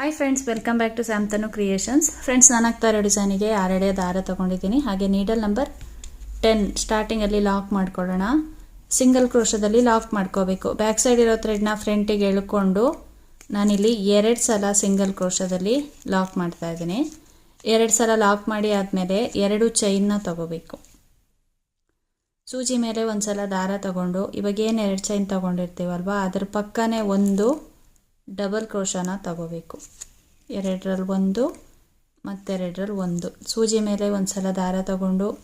Hi friends welcome back to Samtanu creations friends ನಾನು ಆಗ್ತಾ ಇರೋ ಡಿಸೈನಿಗೆ ಆರಡೆ ದಾರ ತೊಗೊಂಡಿದ್ದೀನಿ. ಹಾಗೆ ನೀಡಲ್ ನಂಬರ್ ಟೆನ್ ಸ್ಟಾರ್ಟಿಂಗಲ್ಲಿ ಲಾಕ್ ಮಾಡ್ಕೊಳ್ಳೋಣ. ಸಿಂಗಲ್ ಕ್ರೋಶದಲ್ಲಿ ಲಾಕ್ ಮಾಡ್ಕೋಬೇಕು. ಬ್ಯಾಕ್ ಸೈಡ್ ಇರೋ ಥ್ರೆಡ್ನ ಫ್ರಂಟಿಗೆ ಎಳ್ಕೊಂಡು ನಾನಿಲ್ಲಿ ಎರಡು ಸಲ ಸಿಂಗಲ್ ಕ್ರೋಶದಲ್ಲಿ ಲಾಕ್ ಮಾಡ್ತಾ ಇದ್ದೀನಿ. ಎರಡು ಸಲ ಲಾಕ್ ಮಾಡಿ ಆದಮೇಲೆ ಎರಡು ಚೈನ್ನ ತಗೋಬೇಕು. ಸೂಜಿ ಮೇಲೆ ಒಂದು ಸಲ ದಾರ ತಗೊಂಡು ಇವಾಗ ಏನು ಎರಡು ಚೈನ್ ತೊಗೊಂಡಿರ್ತೀವಲ್ವ? ಅದ್ರ ಪಕ್ಕನೇ ಒಂದು ಡಬಲ್ ಕ್ರೋಶನ ತಗೋಬೇಕು. ಎರಡರಲ್ಲಿ ಒಂದು, ಮತ್ತೆರಡರಲ್ಲಿ ಒಂದು. ಸೂಜಿ ಮೇಲೆ ಒಂದು ಸಲ ದಾರ ತಗೊಂಡು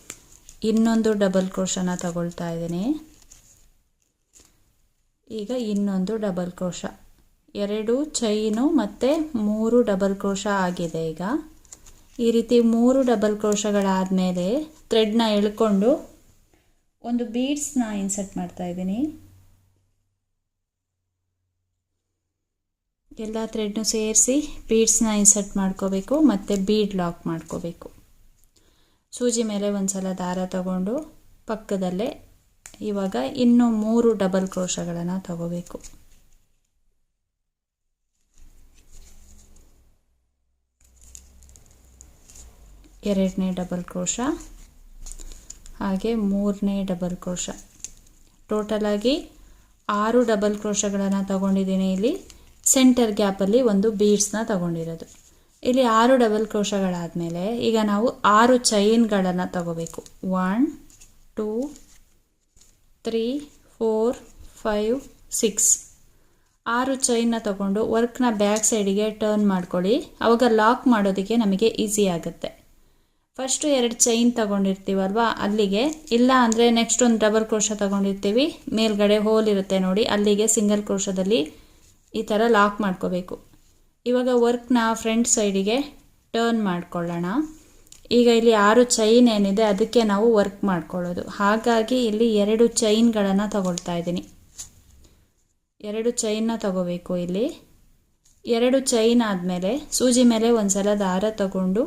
ಇನ್ನೊಂದು ಡಬಲ್ ಕ್ರೋಶನ ತಗೊಳ್ತಾ ಇದ್ದೀನಿ. ಈಗ ಇನ್ನೊಂದು ಡಬಲ್ ಕ್ರೋಶ. ಎರಡು ಚೈನು ಮತ್ತು ಮೂರು ಡಬಲ್ ಕ್ರೋಶ ಆಗಿದೆ ಈಗ. ಈ ರೀತಿ ಮೂರು ಡಬಲ್ ಕ್ರೋಶಗಳಾದಮೇಲೆ ಥ್ರೆಡ್ನ ಎಳ್ಕೊಂಡು ಒಂದು ಬೀಡ್ಸ್ನ ಇನ್ಸರ್ಟ್ ಮಾಡ್ತಾ ಎಲ್ಲ ಥ್ರೆಡ್ನು ಸೇರಿಸಿ ಬೀಡ್ಸ್ನ ಇನ್ಸರ್ಟ್ ಮಾಡ್ಕೋಬೇಕು ಮತ್ತು ಬೀಡ್ ಲಾಕ್ ಮಾಡ್ಕೋಬೇಕು. ಸೂಜಿ ಮೇಲೆ ಒಂದು ಸಲ ದಾರ ತಗೊಂಡು ಪಕ್ಕದಲ್ಲೇ ಇವಾಗ ಇನ್ನೂ ಮೂರು ಡಬಲ್ ಕ್ರೋಶಗಳನ್ನು ತಗೋಬೇಕು. ಎರಡನೇ ಡಬಲ್ ಕ್ರೋಶ ಹಾಗೆ ಮೂರನೇ ಡಬಲ್ ಕ್ರೋಶ ಟೋಟಲಾಗಿ ಆರು ಡಬಲ್ ಕ್ರೋಶಗಳನ್ನು ತಗೊಂಡಿದ್ದೀನಿ ಇಲ್ಲಿ. ಸೆಂಟರ್ ಗ್ಯಾಪಲ್ಲಿ ಒಂದು ಬೀಡ್ಸ್ನ ತಗೊಂಡಿರೋದು. ಇಲ್ಲಿ ಆರು ಡಬಲ್ ಕ್ರೋಶಗಳಾದಮೇಲೆ ಈಗ ನಾವು ಆರು ಚೈನ್ಗಳನ್ನು ತಗೋಬೇಕು. One two three four five six ಆರು ಚೈನ್ನ ತಗೊಂಡು ವರ್ಕ್ನ ಬ್ಯಾಕ್ ಸೈಡಿಗೆ ಟರ್ನ್ ಮಾಡ್ಕೊಳ್ಳಿ. ಅವಾಗ ಲಾಕ್ ಮಾಡೋದಕ್ಕೆ ನಮಗೆ ಈಸಿ ಆಗುತ್ತೆ. ಫಸ್ಟು ಎರಡು ಚೈನ್ ತಗೊಂಡಿರ್ತೀವಲ್ವ? ಅಲ್ಲಿಗೆ. ಇಲ್ಲ ಅಂದರೆ ನೆಕ್ಸ್ಟ್ ಒಂದು ಡಬಲ್ ಕ್ರೋಶ ತಗೊಂಡಿರ್ತೀವಿ. ಮೇಲ್ಗಡೆ ಹೋಲ್ ಇರುತ್ತೆ ನೋಡಿ. ಅಲ್ಲಿಗೆ ಸಿಂಗಲ್ ಕ್ರೋಶದಲ್ಲಿ ಈ ಥರ ಲಾಕ್ ಮಾಡ್ಕೋಬೇಕು. ಇವಾಗ ವರ್ಕ್ನ ಫ್ರಂಟ್ ಸೈಡಿಗೆ ಟರ್ನ್ ಮಾಡ್ಕೊಳ್ಳೋಣ. ಈಗ ಇಲ್ಲಿ ಆರು ಚೈನ್ ಏನಿದೆ, ಅದಕ್ಕೆ ನಾವು ವರ್ಕ್ ಮಾಡ್ಕೊಳ್ಳೋದು. ಹಾಗಾಗಿ ಇಲ್ಲಿ ಎರಡು ಚೈನ್ಗಳನ್ನು ತಗೊಳ್ತಾ ಇದ್ದೀನಿ. ಎರಡು ಚೈನ್ನ ತಗೋಬೇಕು ಇಲ್ಲಿ. ಎರಡು ಚೈನ್ ಆದಮೇಲೆ ಸೂಜಿ ಮೇಲೆ ಒಂದು ಸಲ ದಾರ ತಗೊಂಡು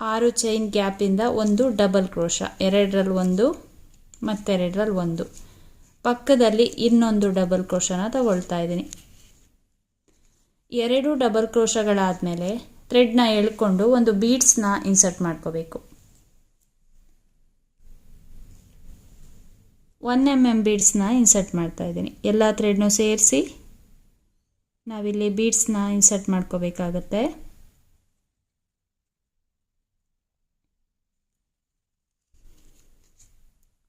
ಆರು ಚೈನ್ ಗ್ಯಾಪಿಂದ ಒಂದು ಡಬಲ್ ಕ್ರೋಶ ಎರಡರಲ್ಲಿ ಒಂದು, ಮತ್ತೆರಡರಲ್ಲಿ ಒಂದು. ಪಕ್ಕದಲ್ಲಿ ಇನ್ನೊಂದು ಡಬಲ್ ಕ್ರೋಶನ ತಗೊಳ್ತಾ ಇದ್ದೀನಿ. ಎರಡು ಡಬಲ್ ಕ್ರೋಶಗಳಾದಮೇಲೆ ಥ್ರೆಡ್ನ ಎಳ್ಕೊಂಡು ಒಂದು ಬೀಡ್ಸ್ನ ಇನ್ಸರ್ಟ್ ಮಾಡ್ಕೋಬೇಕು. ಒನ್ ಎಂ ಎಂ ಬೀಡ್ಸ್ನ ಇನ್ಸರ್ಟ್ ಮಾಡ್ತಾ ಇದ್ದೀನಿ. ಎಲ್ಲ ಥ್ರೆಡ್ನು ಸೇರಿಸಿ ನಾವಿಲ್ಲಿ ಬೀಡ್ಸ್ನ ಇನ್ಸರ್ಟ್ ಮಾಡ್ಕೋಬೇಕಾಗತ್ತೆ.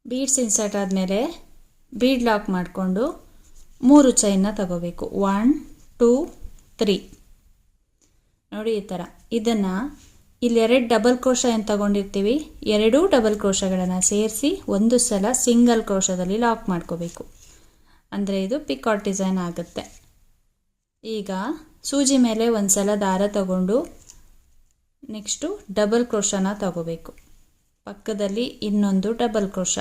ಬೀಡ್ಸ್ ಇನ್ಸರ್ಟ್ ಆದಮೇಲೆ ಬೀಡ್ ಲಾಕ್ ಮಾಡಿಕೊಂಡು ಮೂರು ಚೈನ್ನ ತಗೋಬೇಕು. One, two three. ನೋಡಿ ಈ ಥರ ಇದನ್ನು ಇಲ್ಲಿ ಎರಡು ಡಬಲ್ ಕ್ರೋಶ ಏನು ತಗೊಂಡಿರ್ತೀವಿ. ಎರಡೂ ಡಬಲ್ ಕ್ರೋಶಗಳನ್ನು ಸೇರಿಸಿ ಒಂದು ಸಲ ಸಿಂಗಲ್ ಕ್ರೋಶದಲ್ಲಿ ಲಾಕ್ ಮಾಡ್ಕೋಬೇಕು. ಅಂದರೆ ಇದು ಪಿಕಾಟ್ ಡಿಸೈನ್ ಆಗುತ್ತೆ. ಈಗ ಸೂಜಿ ಮೇಲೆ ಒಂದು ಸಲ ದಾರ ತಗೊಂಡು ನೆಕ್ಸ್ಟು ಡಬಲ್ ಕ್ರೋಶನ ತಗೋಬೇಕು. ಪಕ್ಕದಲ್ಲಿ ಇನ್ನೊಂದು ಡಬಲ್ ಕ್ರೋಶ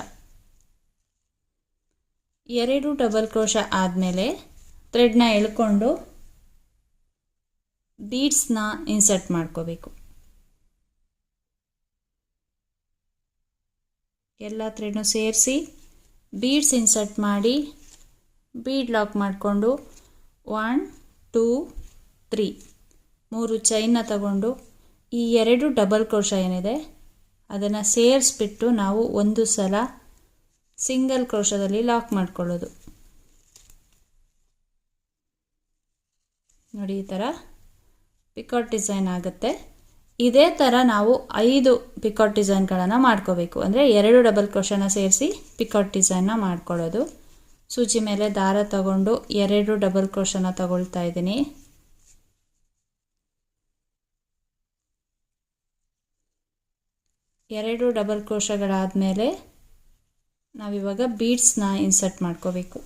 ಎರಡು ಡಬಲ್ ಕ್ರೋಶ ಆದಮೇಲೆ ಥ್ರೆಡ್ನ ಎಳ್ಕೊಂಡು ಬೀಡ್ಸ್ನ ಇನ್ಸರ್ಟ್ ಮಾಡ್ಕೋಬೇಕು. ಎಲ್ಲ ಥ್ರೆಡ್ನು ಸೇರಿಸಿ ಬೀಡ್ಸ್ ಇನ್ಸರ್ಟ್ ಮಾಡಿ ಬೀಡ್ ಲಾಕ್ ಮಾಡಿಕೊಂಡು ಒನ್ ಟೂ ತ್ರೀ ಮೂರು ಚೈನ್ನ ತಗೊಂಡು ಈ ಎರಡು ಡಬಲ್ ಕ್ರೋಶ ಏನಿದೆ ಅದನ್ನು ಸೇರಿಸ್ಬಿಟ್ಟು ನಾವು ಒಂದು ಸಲ ಸಿಂಗಲ್ ಕ್ರೋಶದಲ್ಲಿ ಲಾಕ್ ಮಾಡ್ಕೊಳ್ಳೋದು. ನೋಡಿ ಈ ಥರ ಪಿಕಾಟ್ ಡಿಸೈನ್ ಆಗುತ್ತೆ. ಇದೇ ಥರ ನಾವು ಐದು ಪಿಕಾಟ್ ಡಿಸೈನ್ಗಳನ್ನು ಮಾಡ್ಕೋಬೇಕು. ಅಂದರೆ ಎರಡು ಡಬಲ್ ಕ್ರೋಶನ ಸೇರಿಸಿ ಪಿಕಾಟ್ ಡಿಸೈನ್ನ ಮಾಡ್ಕೊಳ್ಳೋದು. ಸೂಜಿ ಮೇಲೆ ದಾರ ತಗೊಂಡು ಎರಡು ಡಬಲ್ ಕ್ರೋಶನ ತಗೊಳ್ತಾ ಇದ್ದೀನಿ. ಎರಡು ಡಬಲ್ ಕ್ರೋಶಗಳಾದಮೇಲೆ ನಾವಿವಾಗ ಬೀಡ್ಸ್ನ ಇನ್ಸರ್ಟ್ ಮಾಡ್ಕೋಬೇಕು.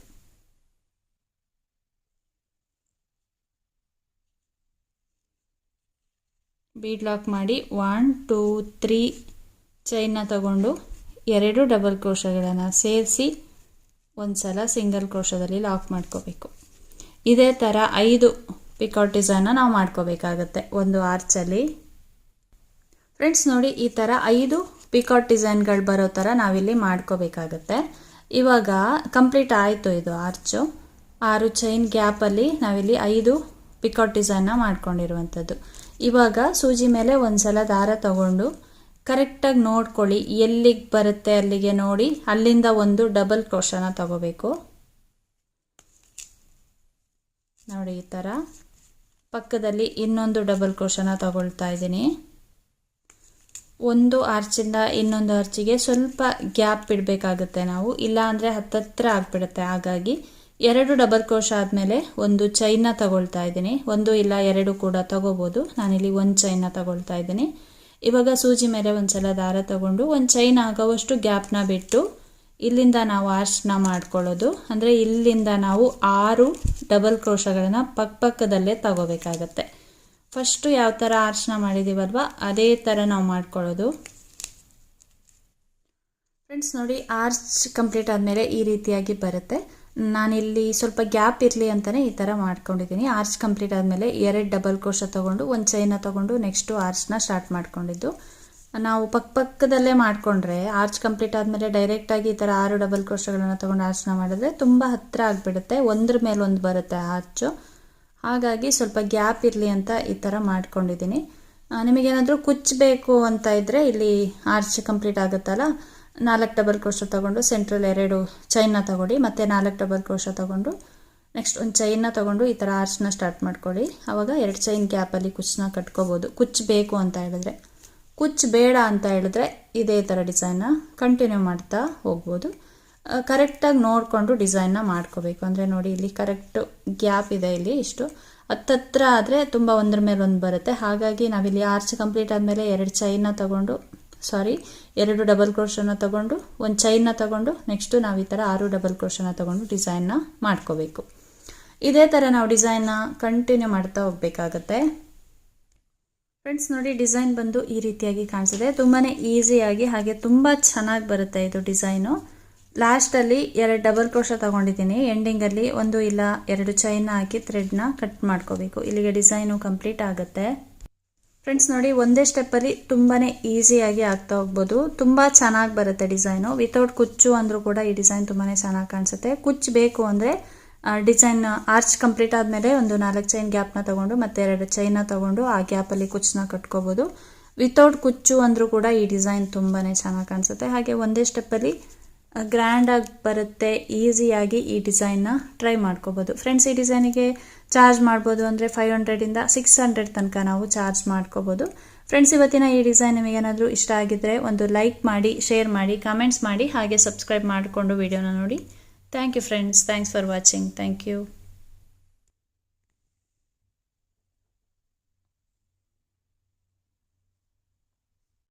ಬೀಡ್ ಲಾಕ್ ಮಾಡಿ. ಒನ್ ಟೂ ತ್ರೀ ಚೈನ್ನ ತಗೊಂಡು ಎರಡು ಡಬಲ್ ಕ್ರೋಶಗಳನ್ನು ಸೇರಿಸಿ ಒಂದು ಸಲ ಸಿಂಗಲ್ ಕ್ರೋಶದಲ್ಲಿ ಲಾಕ್ ಮಾಡ್ಕೋಬೇಕು. ಇದೇ ಥರ ಐದು ಪಿಕಾಟ್ ಡಿಸೈನ್ನ ನಾವು ಮಾಡ್ಕೋಬೇಕಾಗತ್ತೆ ಒಂದು ಆರ್ಚಲ್ಲಿ ಫ್ರೆಂಡ್ಸ್ ನೋಡಿ, ಈ ಥರ ಐದು ಪಿಕಾಟ್ ಡಿಸೈನ್ಗಳು ಬರೋ ಥರ ನಾವಿಲ್ಲಿ ಮಾಡ್ಕೋಬೇಕಾಗತ್ತೆ. ಇವಾಗ ಕಂಪ್ಲೀಟ್ ಆಯಿತು ಇದು ಆರ್ಚು ಆರು ಚೈನ್ ಗ್ಯಾಪಲ್ಲಿ ನಾವಿಲ್ಲಿ ಐದು ಪಿಕಾಟ್ ಡಿಸೈನ್ನ ಮಾಡ್ಕೊಂಡಿರುವಂಥದ್ದು. ಇವಾಗ ಸೂಜಿ ಮೇಲೆ ಒಂದ್ಸಲ ದಾರ ತಗೊಂಡು ಕರೆಕ್ಟಾಗಿ ನೋಡ್ಕೊಳ್ಳಿ, ಎಲ್ಲಿಗೆ ಬರುತ್ತೆ ಅಲ್ಲಿಗೆ ನೋಡಿ, ಅಲ್ಲಿಂದ ಒಂದು ಡಬಲ್ ಕ್ರೋಶನ ತಗೋಬೇಕು. ನೋಡಿ ಈ ಥರ ಪಕ್ಕದಲ್ಲಿ ಇನ್ನೊಂದು ಡಬಲ್ ಕ್ರೋಶನ ತಗೊಳ್ತಾ ಇದ್ದೀನಿ. ಒಂದು ಆರ್ಚಿಂದ ಇನ್ನೊಂದು ಆರ್ಚಿಗೆ ಸ್ವಲ್ಪ ಗ್ಯಾಪ್ ಇಡಬೇಕಾಗುತ್ತೆ ನಾವು ಇಲ್ಲ ಅಂದರೆ ಹತ್ತತ್ರ ಆಗಿಬಿಡುತ್ತೆ. ಹಾಗಾಗಿ ಎರಡು ಡಬಲ್ ಕ್ರೋಶ ಆದಮೇಲೆ ಒಂದು ಚೈನ್ನ ತಗೊಳ್ತಾ ಇದ್ದೀನಿ. ಒಂದು ಇಲ್ಲ ಎರಡು ಕೂಡ ತಗೋಬೋದು. ನಾನಿಲ್ಲಿ ಒಂದು ಚೈನ್ನ ತಗೊಳ್ತಾ ಇದ್ದೀನಿ. ಇವಾಗ ಸೂಜಿ ಮೇಲೆ ಒಂದ್ಸಲ ದಾರ ತಗೊಂಡು ಒಂದು ಚೈನ್ ಆಗೋವಷ್ಟು ಗ್ಯಾಪ್ನ ಬಿಟ್ಟು ಇಲ್ಲಿಂದ ನಾವು ಆರ್ಚ್ನ ಮಾಡ್ಕೊಳ್ಳೋದು. ಅಂದರೆ ಇಲ್ಲಿಂದ ನಾವು ಆರು ಡಬಲ್ ಕೋಶಗಳನ್ನು ಪಕ್ಕ ಪಕ್ಕದಲ್ಲೇ ತಗೋಬೇಕಾಗತ್ತೆ. ಫಸ್ಟು ಯಾವ ಥರ ಆರ್ಚ್ನ ಮಾಡಿದ್ದೀವಲ್ವ ಅದೇ ಥರ ನಾವು ಮಾಡ್ಕೊಳ್ಳೋದು. ಫ್ರೆಂಡ್ಸ್ ನೋಡಿ ಆರ್ಚ್ ಕಂಪ್ಲೀಟ್ ಆದಮೇಲೆ ಈ ರೀತಿಯಾಗಿ ಬರುತ್ತೆ. ನಾನಿಲ್ಲಿ ಸ್ವಲ್ಪ ಗ್ಯಾಪ್ ಇರಲಿ ಅಂತಲೇ ಈ ಥರ ಮಾಡ್ಕೊಂಡಿದ್ದೀನಿ. ಆರ್ಚ್ ಕಂಪ್ಲೀಟ್ ಆದಮೇಲೆ ಎರಡು ಡಬಲ್ ಕ್ರೋಶ ತೊಗೊಂಡು, ಒಂದು ಚೈನ ತೊಗೊಂಡು ನೆಕ್ಸ್ಟು ಆರ್ಚ್ನ ಸ್ಟಾರ್ಟ್ ಮಾಡ್ಕೊಂಡಿದ್ದು. ನಾವು ಪಕ್ಕ ಪಕ್ಕದಲ್ಲೇ ಮಾಡಿಕೊಂಡ್ರೆ ಆರ್ಚ್ ಕಂಪ್ಲೀಟ್ ಆದಮೇಲೆ ಡೈರೆಕ್ಟಾಗಿ ಈ ಥರ ಆರು ಡಬಲ್ ಕ್ರೋಶಗಳನ್ನು ತೊಗೊಂಡು ಆರ್ಚ್ನ ಮಾಡಿದ್ರೆ ತುಂಬ ಹತ್ತಿರ ಆಗಿಬಿಡುತ್ತೆ. ಒಂದ್ರ ಮೇಲೆ ಒಂದು ಬರುತ್ತೆ ಆರ್ಚು ಹಾಗಾಗಿ ಸ್ವಲ್ಪ ಗ್ಯಾಪ್ ಇರಲಿ ಅಂತ ಈ ಥರ ಮಾಡ್ಕೊಂಡಿದ್ದೀನಿ. ನಿಮಗೇನಾದರೂ ಕುಚ್ಚಬೇಕು ಅಂತ ಇದ್ದರೆ ಇಲ್ಲಿ ಆರ್ಚ್ ಕಂಪ್ಲೀಟ್ ಆಗುತ್ತಲ್ಲ ನಾಲ್ಕು ಡಬಲ್ ಕ್ರೋಶ ತೊಗೊಂಡು ಸೆಂಟ್ರಲ್ ಎರಡು ಚೈನ್ನ ತಗೊಳ್ಳಿ, ಮತ್ತು ನಾಲ್ಕು ಡಬಲ್ ಕ್ರೋಶ ತೊಗೊಂಡು ನೆಕ್ಸ್ಟ್ ಒಂದು ಚೈನ್ನ ತೊಗೊಂಡು ಈ ಥರ ಆರ್ಚ್ನ ಸ್ಟಾರ್ಟ್ ಮಾಡ್ಕೊಳ್ಳಿ. ಆವಾಗ ಎರಡು ಚೈನ್ ಗ್ಯಾಪಲ್ಲಿ ಕುಚ್ಚನ್ನ ಕಟ್ಕೋಬೋದು. ಕುಚ್ಚಬೇಕು ಅಂತ ಹೇಳಿದ್ರೆ. ಕುಚ್ಚು ಬೇಡ ಅಂತ ಹೇಳಿದ್ರೆ ಇದೇ ಥರ ಡಿಸೈನ್ನ ಕಂಟಿನ್ಯೂ ಮಾಡ್ತಾ ಹೋಗ್ಬೋದು. ಕರೆಕ್ಟಾಗಿ ನೋಡಿಕೊಂಡು ಡಿಸೈನ್ನ ಮಾಡ್ಕೋಬೇಕು. ಅಂದರೆ ನೋಡಿ, ಇಲ್ಲಿ ಕರೆಕ್ಟು ಗ್ಯಾಪ್ ಇದೆ ಇಲ್ಲಿ ಇಷ್ಟು. ಹತ್ತತ್ರ ಆದರೆ ತುಂಬ ಒಂದ್ರ ಮೇಲೆ ಒಂದು ಬರುತ್ತೆ. ಹಾಗಾಗಿ ನಾವಿಲ್ಲಿ ಆರ್ಚ್ ಕಂಪ್ಲೀಟ್ ಆದಮೇಲೆ ಎರಡು ಚೈನ್ನ ತಗೊಂಡು ಸಾರಿ ಎರಡು ಡಬಲ್ ಕ್ರೋಶನ ತಗೊಂಡು, ಒಂದು ಚೈನ್ನ ತಗೊಂಡು ನೆಕ್ಸ್ಟು ನಾವು ಈ ಥರ ಆರು ಡಬಲ್ ಕ್ರೋಶನ ತಗೊಂಡು ಡಿಸೈನ್ನ ಮಾಡ್ಕೋಬೇಕು. ಇದೇ ಥರ ನಾವು ಡಿಸೈನ್ನ ಕಂಟಿನ್ಯೂ ಮಾಡ್ತಾ ಹೋಗ್ಬೇಕಾಗತ್ತೆ. ಫ್ರೆಂಡ್ಸ್ ನೋಡಿ ಡಿಸೈನ್ ಬಂದು ಈ ರೀತಿಯಾಗಿ ಕಾಣಿಸಿದೆ. ತುಂಬಾ ಈಸಿಯಾಗಿ ಹಾಗೆ ತುಂಬ ಚೆನ್ನಾಗಿ ಬರುತ್ತೆ ಇದು ಡಿಸೈನು ಲಾಸ್ಟಲ್ಲಿ ಎರಡು ಡಬಲ್ ಕ್ರೋಶ ತಗೊಂಡಿದ್ದೀನಿ. ಎಂಡಿಂಗಲ್ಲಿ ಒಂದು ಇಲ್ಲ ಎರಡು ಚೈನ್ನ ಹಾಕಿ ಥ್ರೆಡ್ನ ಕಟ್ ಮಾಡ್ಕೋಬೇಕು. ಇಲ್ಲಿಗೆ ಡಿಸೈನು ಕಂಪ್ಲೀಟ್ ಆಗುತ್ತೆ. ಫ್ರೆಂಡ್ಸ್ ನೋಡಿ, ಒಂದೇ ಸ್ಟೆಪ್ಪಲ್ಲಿ ತುಂಬಾ ಈಸಿಯಾಗಿ ಆಗ್ತಾ ಹೋಗ್ಬೋದು. ತುಂಬ ಚೆನ್ನಾಗಿ ಬರುತ್ತೆ ಡಿಸೈನು ವಿತೌಟ್ ಕುಚ್ಚು ಅಂದರೂ ಕೂಡ ಈ ಡಿಸೈನ್ ತುಂಬಾ ಚೆನ್ನಾಗಿ ಕಾಣಿಸುತ್ತೆ. ಕುಚ್ಚು ಬೇಕು ಅಂದರೆ ಡಿಸೈನ್ ಆರ್ಚ್ ಕಂಪ್ಲೀಟ್ ಆದಮೇಲೆ ಒಂದು ನಾಲ್ಕು ಚೈನ್ ಗ್ಯಾಪ್ನ ತೊಗೊಂಡು ಮತ್ತೆ ಎರಡು ಚೈನ್ನ ತೊಗೊಂಡು ಆ ಗ್ಯಾಪಲ್ಲಿ ಕುಚ್ಚನ್ನ ಕಟ್ಕೋಬೋದು. ವಿತೌಟ್ ಕುಚ್ಚು ಅಂದರೂ ಕೂಡ ಈ ಡಿಸೈನ್ ತುಂಬಾ ಚೆನ್ನಾಗಿ ಕಾಣಿಸುತ್ತೆ. ಹಾಗೆ ಒಂದೇ ಸ್ಟೆಪ್ಪಲ್ಲಿ ಗ್ರ್ಯಾಂಡಾಗಿ ಬರುತ್ತೆ, ಈಸಿಯಾಗಿ ಈ ಡಿಸೈನ್ನ ಟ್ರೈ ಮಾಡ್ಕೋಬೋದು. ಫ್ರೆಂಡ್ಸ್ ಈ ಡಿಸೈನಿಗೆ ಚಾರ್ಜ್ ಮಾಡ್ಬೋದು ಅಂದರೆ ಫೈವ್ ಹಂಡ್ರೆಡಿಂದ ಸಿಕ್ಸ್ ಹಂಡ್ರೆಡ್ ತನಕ ನಾವು ಚಾರ್ಜ್ ಮಾಡ್ಕೋಬೋದು. ಫ್ರೆಂಡ್ಸ್ ಇವತ್ತಿನ ಈ ಡಿಸೈನ್ ನಿಮಗೇನಾದರೂ ಇಷ್ಟ ಆಗಿದ್ದರೆ ಒಂದು ಲೈಕ್ ಮಾಡಿ, ಶೇರ್ ಮಾಡಿ ಕಮೆಂಟ್ಸ್ ಮಾಡಿ, ಹಾಗೆ ಸಬ್ಸ್ಕ್ರೈಬ್ ಮಾಡಿಕೊಂಡು ವಿಡಿಯೋನ ನೋಡಿ. Thank you friends thanks for watching thank you